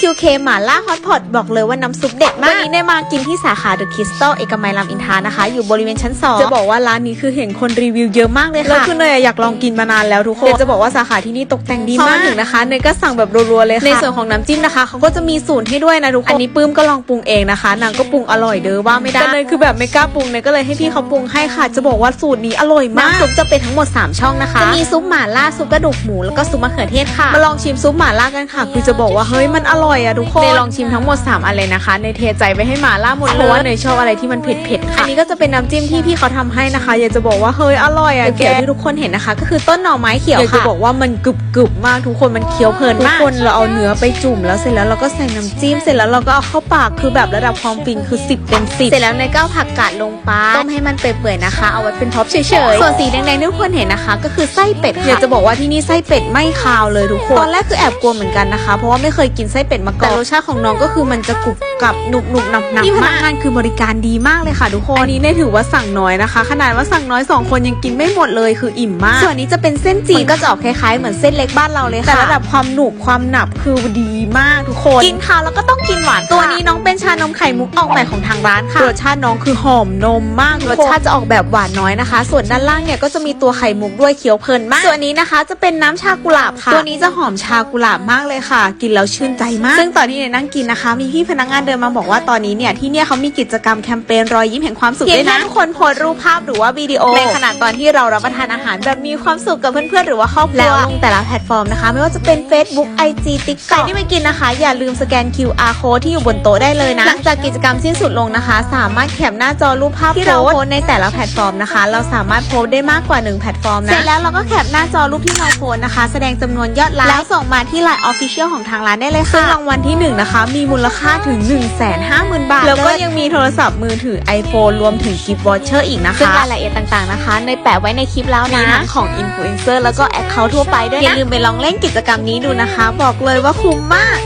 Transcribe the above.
QK หมาล่าฮอตพอตบอกเลยว่าน้ำซุปเด็ดมากวันนี้ได้มากินที่สาขาเดอะคริสตัลเอกมัยรามอินทรานะคะ อยู่บริเวณชั้น 2 จะบอกว่าร้านนี้คือเห็นคนรีวิวเยอะมากเลยค่ะแล้วคือเนยอะอยากลองกินมานานแล้วทุกคนเดี๋ยวจะบอกว่าสาขาที่นี่ตกแต่งดีพอมามากถึงนะคะเนยก็สั่งแบบรัวๆเลยค่ะในส่วนของน้ำจิ้มนะคะเขาก็จะมีสูตรให้ด้วยนะทุกคนอันนี้ปื้มก็ลองปรุงเองนะคะนางก็ปรุงอร่อยเด้อว่าไม่ได้แต่เนยคือแบบไม่กล้าปรุงเนยก็เลยให้พี่เขาปรุงให้ค่ะ จะบอกว่าสูตรนี้อร่อยมากน้ำซุปจะเป็นทั้งหมด 3 ช่องนะคะจะมีซุปหม่าล่าซุปกระดูกหมูแล้วก็ซุปมะเขือเทศค่ะมาลองชิมซุปหม่าล่ากันค่ะ คือจะบอกว่าเฮ้ยมันอร่อยอะทุกคนเนยลองชิมทั้งหมด 3 อันเลยนะคะในเทใจไปให้หม่าล่าหมดเพเลราะว่ายเนยชอบอะไรที่มันเผ็ดๆอัค่ะนนี้ก็จะเป็นน้ำจิ้มที่พี่เขาทำให้นะคะ อยากจะบอกว่าเฮ้ยอร่อยอะแกแกที่ทุกคนเห็นนะคะ ก็คือต้นหน่อไม้เขียวอยากจะค่ะบอกว่ามันกรึบกรึบๆมากทุกคนมันเคี้ยวเพลินทุกมากคนเราเอาเนื้อไปจุ่มแล้วเสร็จแล้วเราก็ใส่น้ำจิ้มเสร็จแล้วเราก็เอาเข้าปากคือแบบระดับความฟินคือ 10เต็ม10เสร็จแล้วเนยก็เอาผักกาดลงไปต้มให้มันเปื่อยๆนะคะ เอาไว้เป็นท็อปเฉยๆส่วนสีแดงๆที่ทุกคนเห็นนะคะ ก็คือไส้เป็ดอยาค่ะกจะบอกว่าที่นี่ไส้เป็ดไม่คาวเลยทุกคตอนนแรกคือแอบกลัวเหมือนกันนะคะ เพราะว่าไม่เคยกินไส้เป็ดมาก่อนแต่รสชาติของน้องก็คือมันจะกรุบกรับหนุบหนุบหนับหนับที่พนัมากกงานคือบริการดีมากเลยค่ะทุกคนอันนี้เนี่ยถือว่าสั่งน้อยนะคะ ขนาดว่าสั่งน้อยสองคนยังกินไม่หมดเลยคืออิ่มมาก ส่วนนี้จะเป็นเส้นจีนก็จะออกคล้ายๆเหมือนเส้นเล็กบ้านเราเลยแต่ค่ะระดับความหนุบความหนับคือดีมากทุกคน กินข้าวแล้วก็ต้องกินหวานตัวนี้น้องเป็นชานมไข่มุกออกใหม่ของทางร้านค่ะรสชาติน้องคือหอมนมมากรสชาติจะออกแบบหวานน้อยนะคะ ส่วนด้านล่างเนี่ยก็จะมีตัวไข่มุกด้วยเคี้ยวเพลินมากส่วนนี้นะคะ จะเป็นน้ำชากุหลาบค่ะ ตัวนี้จะหอมชากุหลาบมากเลยค่ะ กินแล้วชื่นใจมากซึ่งตอนที่เนี่ยนั่งกินนะคะ มีพี่พนักงานเดินมาบอกว่าตอนนี้เนี่ยที่เนี่ยเขามีกิจกรรมแคมเปญรอยยิ้มแห่งความสุขเพียงด้วยแค่นะทุกคนโพสต์รูปภาพหรือว่าวิดีโอในขณะตอนที่เรารับประทานอาหารแบบมีความสุขกับเพื่อนๆหรือว่าครอบครัวแล้วลงแต่ละแพลตฟอร์มนะคะ ไม่ว่าจะเป็น Facebook IG TikTok ใครที่ไปกินนะคะ อย่าลืมสแกน QR code ที่อยู่บนโต๊ะได้เลยนะหลังจากกิจกรรมสิ้นสุดลงนะคะ สามารถแคปหน้าจอรูปภาพที่เราโพสต์ในแต่ละแพลตฟอร์มนะคะ เราสามารถโพสต์ได้มากกว่า1แพลตฟอร์มนะเสร็จแล้วเราก็แคปหน้าจอรูปที่เราโพสต์นะคะ แสดงจำนวนยอดไลค์แล้วส่งมาที่ Line Official ของทางร้านได้เลยซึ่งค่ะรางวัลที่หนึ่งนะคะ มีมูลค่าถึง 1 5 0 0 0 0 บาท แล้วก็ยังมีโทรศัพท์มือถือ iPhone รวมถึงกิฟต์วอเชอร์อีกนะคะซึ่งรายละเอียดต่างๆนะคะ ในแปะไว้ในคลิปแล้วมีนะทั้งของอินฟลูเอนเซอร์แล้วก็แอคเคาท์ทั่วไปด้วยอย่านะลืมไปลองเล่นกิจกรรมนี้ดูนะคะ บอกเลยว่าคุ้มมาก